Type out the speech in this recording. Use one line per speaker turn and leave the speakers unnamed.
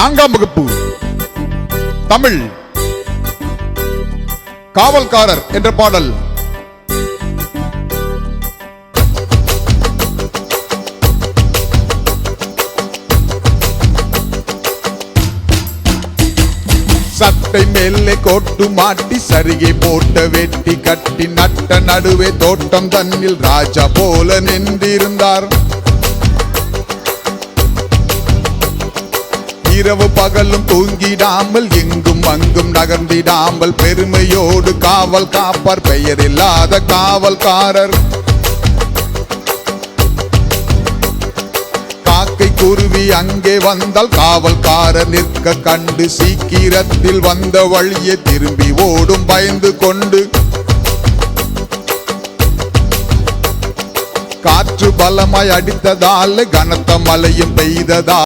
நான்காம் வகுப்பு. தமிழ். காவல்காரர் என்ற பாடல். சட்டை மேலே கோட்டு மாட்டி சரிகை போட்ட வெட்டி கட்டி நட்ட நடுவே தோட்டம் தன்னில் ராஜா போல நின்றிருந்தார். இரவு பகலும் தூங்கிடாமல் எங்கும் அங்கும் நகர்ந்திடாமல் பெருமையோடு காவல் காப்பார் பெயரில்லாத காவல்காரர். காக்கை குருவி அங்கே வந்தால் காவல்காரர் நிற்க கண்டு சீக்கிரத்தில் வந்த வழியே திரும்பி ஓடும் பயந்து கொண்டு. காற்று பலமாய் அடித்ததால் கனத்த மழையும் பெய்ததால்